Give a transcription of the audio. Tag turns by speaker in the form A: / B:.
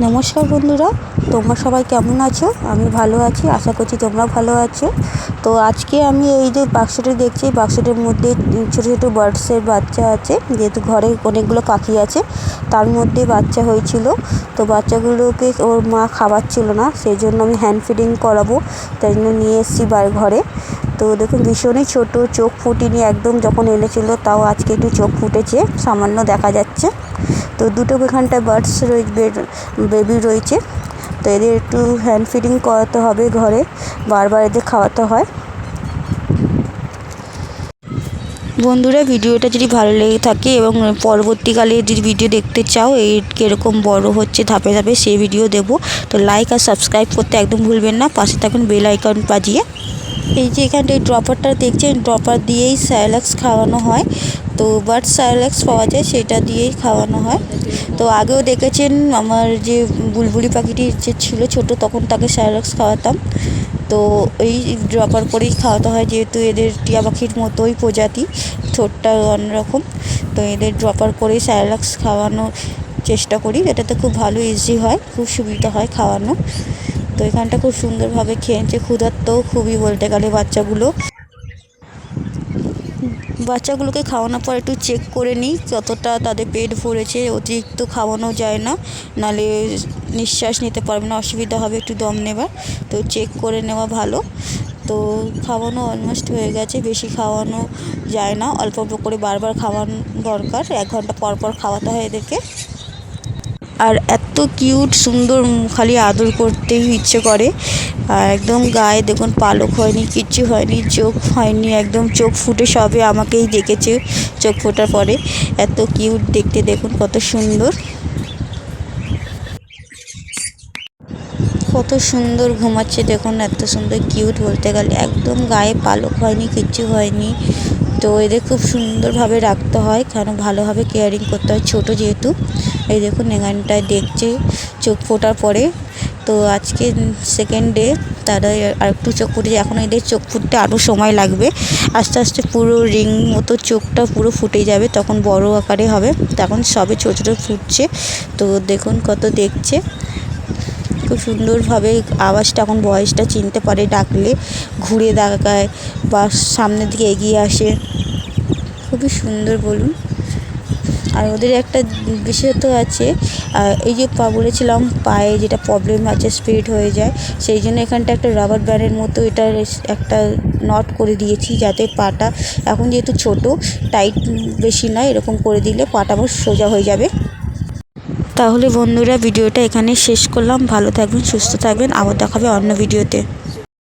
A: নমস্কার বন্ধুরা, তোমরা সবাই কেমন আছো? আমি ভালো আছি, আশা করছি তোমরা ভালো আছো। তো আজকে আমি এই যে বাক্সটা দেখছি বাক্সটার মধ্যে ছোটো ছোটো বার্ডসের বাচ্চা আছে, যেহেতু ঘরে অনেকগুলো পাখি আছে, তার মধ্যে বাচ্চা হয়েছিল। তো বাচ্চাগুলোকে ওর মা খাবার ছিল না, সেই জন্য আমি হ্যান্ড ফিডিং করাবো, তাই জন্য নিয়ে এসেছি ঘরে। তো দেখুন, ভীষণই ছোটো, চোখ ফুটিনি একদম যখন এনেছিল, তাও আজকে একটু চোখ ফুটেছে, সামান্য দেখা যাচ্ছে। তো দুটো এখানটায় বার্ডস রয়ে বেবি রয়েছে। তো এদের একটু হ্যান্ড ফিডিং করাতে হবে ঘরে, বারবার এদের খাওয়াতে হয়। বন্ধুরা, ভিডিওটা যদি ভালো লেগে থাকে এবং পরবর্তীকালে যদি ভিডিও দেখতে চাও, এই কীরকম বড় হচ্ছে ধাপে ধাপে সেই ভিডিও দেব। তো লাইক আর সাবস্ক্রাইব করতে একদম ভুলবেন না, পাশে থাকুন বেল আইকন বাজিয়ে। এই যে এখানটা এই ড্রপারটা দেখছেন ড্রপার দিয়েই স্যালাক্স খাওয়ানো হয়। তো বাট স্যালাক্স পাওয়া যায়, সেটা দিয়েই খাওয়ানো হয়। তো আগেও দেখেছেন, আমার যে বুলবুলি পাখিটি যে ছিল ছোট, তখন তাকে স্যালাক্স খাওয়াতাম। তো এই ড্রপার করেই খাওয়াতে হয়, যেহেতু এদের টিয়া পাখির মতোই প্রজাতি, ঠোঁটটা অন্যরকম। তো এদের ড্রপার করেই স্যালাক্স খাওয়ানোর চেষ্টা করি, এটাতে খুব ভালো ইজি হয়, খুব সুবিধা হয় খাওয়ানো। এখানটা খুব সুন্দরভাবে খেয়েছে। ক্ষুধার্তও খুবই বলতে গেলে বাচ্চাগুলো। বাচ্চাগুলোকে খাওয়ানোর পর একটু চেক করে নিই কতটা তাদের পেট ভরেছে। অতিরিক্ত খাওয়ানো যায় না, নালে নিঃশ্বাস নিতে পারবে না, অসুবিধা হবে একটু দম নেবার। তো চেক করে নেওয়া ভালো। তো খাওয়ানো অলমোস্ট হয়ে গেছে, বেশি খাওয়ানো যায় না। অল্প অল্প করে বারবার খাওয়ানো দরকার। এক ঘণ্টা পর পর খাওয়াতে হয় এদেরকে। আর এত কিউট সুন্দর, খালি আদর করতেই ইচ্ছে করে। আর একদম গায়ে দেখুন পালক হয়নি, কিচ্ছু হয়নি, চোখ হয়নি, একদম চোখ ফুটে সবে আমাকেই দেখেছে চোখ ফোটার পরে। এত কিউট দেখতে, দেখুন কত সুন্দর। কত সুন্দর ঘুমাচ্ছে দেখুন, এত সুন্দর কিউট বলতে গেলে। একদম গায়ে পালক হয়নি, কিচ্ছু হয়নি। তো এদের খুব সুন্দরভাবে রাখতে হয় কারণ ভালোভাবে কেয়ারিং করতে হয় ছোটো যেহেতু। এই দেখুন এখানটায় দেখছে, চোখ ফোটার পরে। তো আজকে সেকেন্ড ডে তারা আর একটু চোখ ফুটেছে। এখন এদের চোখ ফুটতে আরও সময় লাগবে। আস্তে আস্তে পুরো রিং মতো চোখটা পুরো ফুটে যাবে, তখন বড় আকারে হবে। তখন সবে ছোটো ছোটো ফুটছে। তো দেখুন কত দেখছে। খুব সুন্দরভাবে আওয়াজটা এখন বয়সটা চিনতে পারে ডাকলে, ঘুরে দাগায় বা সামনের দিকে এগিয়ে আসে। খুবই সুন্দর বলুন। আর ওদের একটা বিশেষত্ব আছে এই যে পা, বলেছিলাম পায়ে যেটা প্রবলেম আছে স্পিড হয়ে যায়, সেই জন্য এখানটা একটা রাবার ব্যান্ডের মতো এটা একটা নট করে দিয়েছি যাতে পাটা এখন যেহেতু ছোট টাইট বেশি নয়, এরকম করে দিলে পাটা আমার সোজা হয়ে যাবে। তাহলে বন্ধুরা ভিডিওটা এখানে শেষ করলাম। ভালো থাকবেন সুস্থ থাকবেন। আবার দেখাবে অন্য ভিডিওতে।